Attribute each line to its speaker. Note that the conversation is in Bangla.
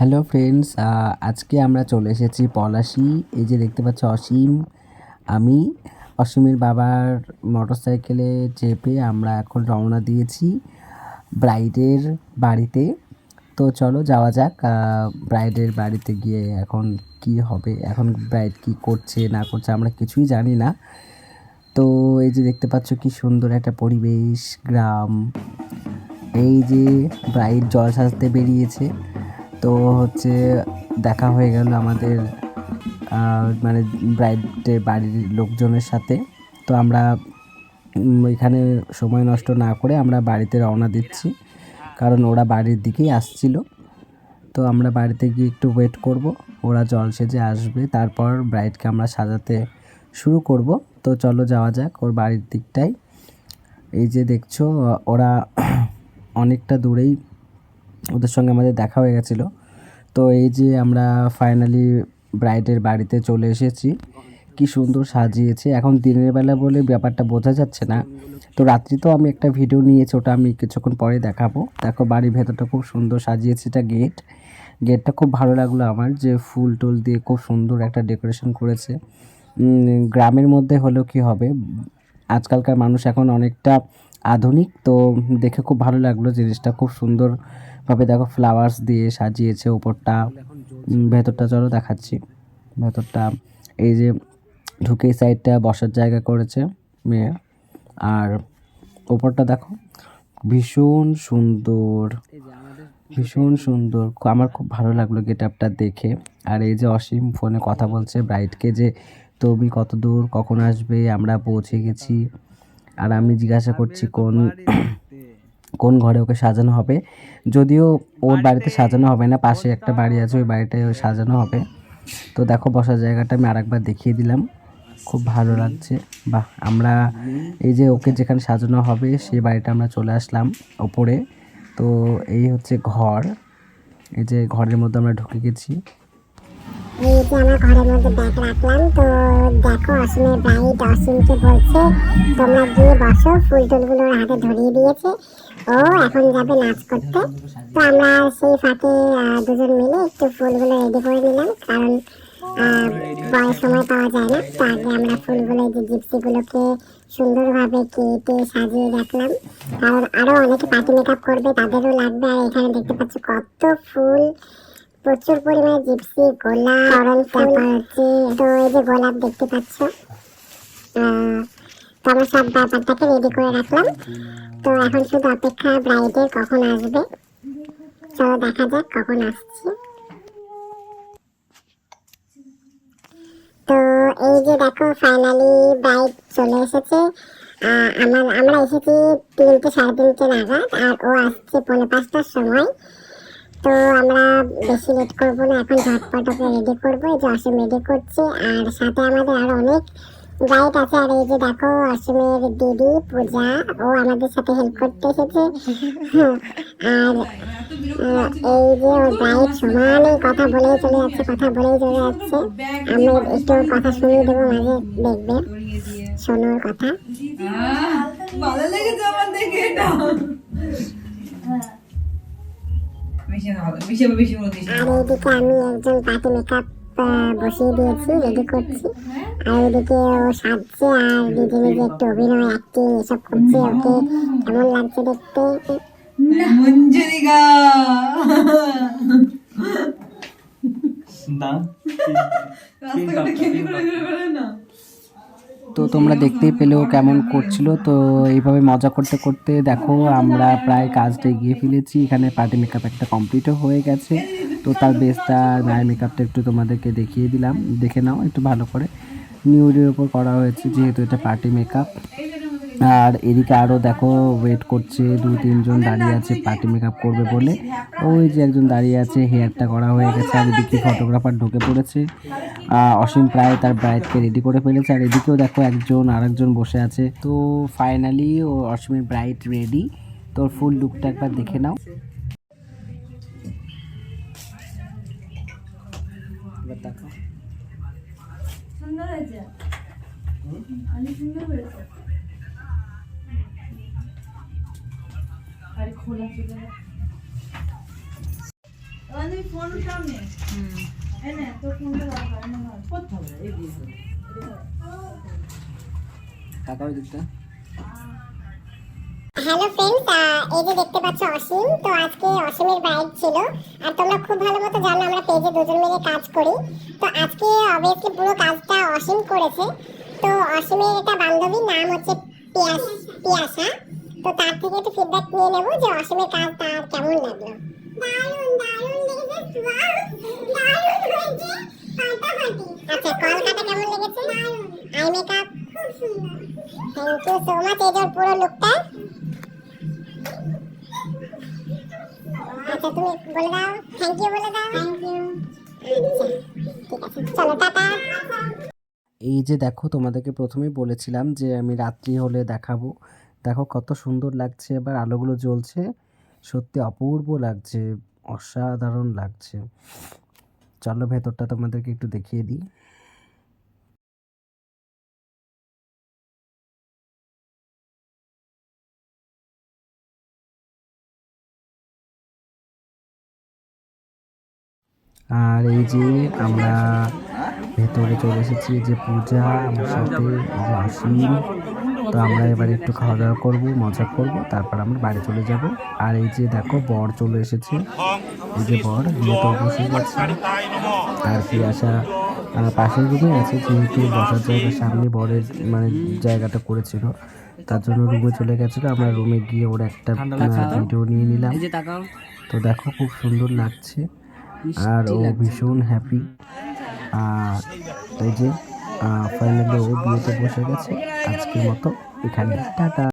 Speaker 1: হ্যালো ফ্রেন্ডস আজকে আমরা চলে এসেছি পলাশি। এই যে দেখতে পাচ্ছ অসীম, আমি। অসীমের বাবার মোটরসাইকেলে চেপে আমরা এখন রওনা দিয়েছি ব্রাইডের বাড়িতে। তো চলো যাওয়া যাক ব্রাইডের বাড়িতে গিয়ে এখন কি হবে, এখন ব্রাইড কি করছে, না করছে আমরা কিছুই জানি না। তো এই যে দেখতে পাচ্ছ কি সুন্দর একটা পরিবেশ, গ্রাম। এই যে ব্রাইড জল সাজতে বেরিয়েছে। তো হচ্ছে দেখা হয়ে গেল আমাদের মানে ব্রাইডের বাড়ির লোকজনের সাথে। তো আমরা এখানে সময় নষ্ট না করে আমরা বাড়িতে রওনা দিচ্ছি। কারণ ওরা বাড়ির দিকেই আসছিল। তো আমরা বাড়িতে গিয়ে একটু ওয়েট করব। ওরা জল সেজে আসবে। তারপর ব্রাইডকে আমরা সাজাতে শুরু করব। তো চলো যাওয়া যাক ওর বাড়ির দিকটাই এই যে দেখছ, ওরা অনেকটা দূরেই ওদের সঙ্গে আমাদের দেখা হয়ে গেছিল। তো এই যে আমরা ফাইনালি ব্রাইডের বাড়িতে চলে এসেছি। কি সুন্দর সাজিয়েছে। এখন দিনের বেলা বলে ব্যাপারটা বোঝা যাচ্ছে না। তো রাত্রি তো আমি একটা ভিডিও নিয়েছি, ওটা আমি কিছুক্ষণ পরে দেখাবো। দেখো বাড়ির ভেতরটা খুব সুন্দর সাজিয়েছে এটা গেট গেটটা খুব ভালো লাগল আমার যে ফুল টুল দিয়ে খুব সুন্দর একটা ডেকোরেশন করেছে। গ্রামের মধ্যে হলেও কি হবে? আজকালকার মানুষ এখন অনেকটা আধুনিক তো দেখে খুব ভালো লাগল জিনিসটা। খুব সুন্দরভাবে দেখো ফ্লাওয়ার্স দিয়ে সাজিয়েছে উপরটা। উম, ভেতরটা চলো দেখাচ্ছি। ভেতরটা এই যে ঢুকে সাইডটা বসার জায়গা করেছে মেয়ে। আর উপরটা দেখো ভীষণ সুন্দর ভীষণ সুন্দর। আমার খুব ভালো লাগল গেট আপটা দেখে। আর এই যে অসীম ফোনে কথা বলছে ব্রাইডকে যে তুমি কত দূর কখন আসবে? আমরা পৌঁছে গেছি। আর আমি জিজ্ঞাসা করছি কোন কোন ঘরে ওকে সাজানো হবে। যদিও ওর বাড়িতে সাজানো হবে না পাশে একটা বাড়ি আছে ওই বাড়িটায় ওর সাজানো হবে। তো দেখো বসার জায়গাটা আমি আরেকবার দেখিয়ে দিলাম। খুব ভালো লাগছে। বাহ আমরা এই যে ওকে যেখানে সাজানো হবে সেই বাড়িটা আমরা চলে আসলাম ওপরে। তো এই হচ্ছে ঘর। এই যে ঘরের মধ্যে আমরা ঢুকে গেছি।
Speaker 2: এই যে আমার ঘরের মধ্যে ব্যাগ রাখলাম, তো দেখো অসীমের ব্রাইড অসীমকে বলছে, তোমরা গিয়ে বসো, ফুল টুলগুলো হাতে ধরিয়ে দিয়েছে, ও এখন যাবে নাচ করতে। তো আমরা সেই ফাঁকে দুজন মিলে একটু ফুলগুলো রেডি করে নিলাম, কারণ বয়ের সময় পাওয়া যায় না। তো আগে আমরা ফুলগুলো যে জিপসিগুলোকে সুন্দরভাবে কেটে সাজিয়ে রাখলাম। কারণ আরও অনেকে পার্টি মেকআপ করবে, তাদেরও লাগবে। আর এখানে দেখতে পাচ্ছ কত ফুল। প্রচুর পরিমাণে জিপসি গোলাপ সরল তারপর তো এই যে গোলাপ দেখতে পাচ্ছ তো আমরা সব ব্যাপারটাকে রেডি করে রাখলাম। তো এখন শুধু অপেক্ষা ব্রাইডের কখন আসবে? চলো দেখা যাক কখন আসছে। তো এই যে দেখো ফাইনালি ব্রাইড চলে এসেছে। আমার আমরা এসেছি তিনটে সাড়ে তিনটে নাগাদ আর ও আসছে পৌনে পাঁচটার সময়। তো আমরা বেশি লেট করব না এখন ঝটপট ওকে রেডি করব এই যে অসীম রেডি করছে। আর সাথে আমাদের আরও অনেক গাইড আছে আর এই যে দেখো অসীমের দিদি পূজা ও আমাদের সাথে হেল্প করতে এসেছে। আর আহ, এই যে গাইড সমানে কথা বলেই চলে যাচ্ছে কথা বলেই চলে যাচ্ছে। আমি একটু কথা শুনিয়ে দেবো মাঝে দেখবে শোনো ওর কথা।
Speaker 3: ভালো লেগেছে আমার দেখে। মিশে বেশি দিস
Speaker 2: আর এইদিকে আমি একজন পার্টি মেকআপ বসিয়ে দিয়েছি রেডি করছি। আর ওইদিকে ও সাজছে আর নিজে নিজে একটু অভিনয় অ্যাক্টিং এসব করছে ওকে কেমন লাগছে দেখতে?
Speaker 3: মঞ্জুরিকা
Speaker 4: না
Speaker 3: রাস্তাঘাটে খেতে করে না।
Speaker 1: তো তোমরা দেখতেই পেলে ও কেমন করছিল। তো এইভাবে মজা করতে করতে দেখো আমরা প্রায় কাজটা এগিয়ে ফেলেছি। এখানে পার্টি মেকআপ একটা কমপ্লিটও হয়ে গেছে। তো তার বেসটা নায়ের মেকআপটা একটু তোমাদেরকে দেখিয়ে দিলাম। দেখে নাও, একটু ভালো করে। নিউডের ওপর করা হয়েছে যেহেতু এটা পার্টি মেকআপ আর এদিকে আরও দেখো ওয়েট করছে দু তিনজন দাঁড়িয়ে আছে পার্টি মেকআপ করবে বলে। ওই যে একজন দাঁড়িয়ে আছে হেয়ারটা করা হয়ে গেছে। আর এদিকে ফটোগ্রাফার ঢুকে পড়েছে। অসীম প্রায় তার ব্রাইডকে রেডি করে ফেলেছে। আর এদিকেও দেখো একজন আরেকজন বসে আছে। তো ফাইনালি ও অসীমের ব্রাইড রেডি তোর ফুল লুকটা একবার দেখে নাও। এবার দেখো।
Speaker 3: সুন্দর হয়েছে? অনেক সুন্দর হয়েছে। খোলা ফোন সামনে ধর।
Speaker 1: টাকা ওই দিকটা।
Speaker 2: হ্যালো ফ্রেন্ডস এই যে দেখতে পাচ্ছ অসীম তো আজকে অসীমের ব্রাইড ছিল। আর তোমরা খুব ভালো মতো জানো আমরা পেজে দুজন মিলে কাজ করি। তো আজকে অবভিয়াসলি পুরো কাজটা অসীম করেছে। তো অসীমের একটা বান্ধবীর নাম হচ্ছে পিয়াস পিয়াসা। তো তার থেকে একটু ফিডব্যাক নিয়ে নেব যে অসীমের কাজ তার কেমন লাগল। দারুণ দারুণ লেগেছে দারুণ! আচ্ছা কলকাতা কেমন লেগেছে? Eye makeup? খুব সুন্দর থ্যাংক ইউ সো মাচ এই পুরো লুকটা আচ্ছা তুমি বলে দাও। থ্যাংক ইউ বলে দাও। থ্যাংক ইউ আচ্ছা ঠিক আছে চলো টাটা।
Speaker 1: এই যে দেখো তোমাদেরকে প্রথমেই বলেছিলাম যে আমি রাত্রি হলে দেখাবো। দেখো কত সুন্দর লাগছে এবার আলোগুলো জ্বলছে। সত্যি অপূর্ব লাগছে অসাধারণ লাগছে। চলো ভেতরটা তোমাদেরকে একটু দেখিয়ে দিই। আর এই যে আমরা ভেতরে চলে এসেছি যে পূজা, আমার সাথে অসীম তো আমরা এবার একটু খাওয়া দাওয়া করব মজা করব তারপর আমরা বাড়ি চলে যাব। আর এই যে দেখো বর চলে এসেছে। এই যে বর বিয়েতে বসে গেছে আর কি আসা পাশের রুমে আছে যেহেতু বসার জায়গার সামনে বরের মানে জায়গাটা করেছিল। তার জন্য রুমে চলে গেছিল। আমরা রুমে গিয়ে ওর একটা ভিডিও নিয়ে নিলাম। তো দেখো খুব সুন্দর লাগছে। আর ও ভীষণ হ্যাপি আর এই যে ফাইনালি ও বিয়েতে বসে গেছে। আজকের মতো এখানে। টাটা।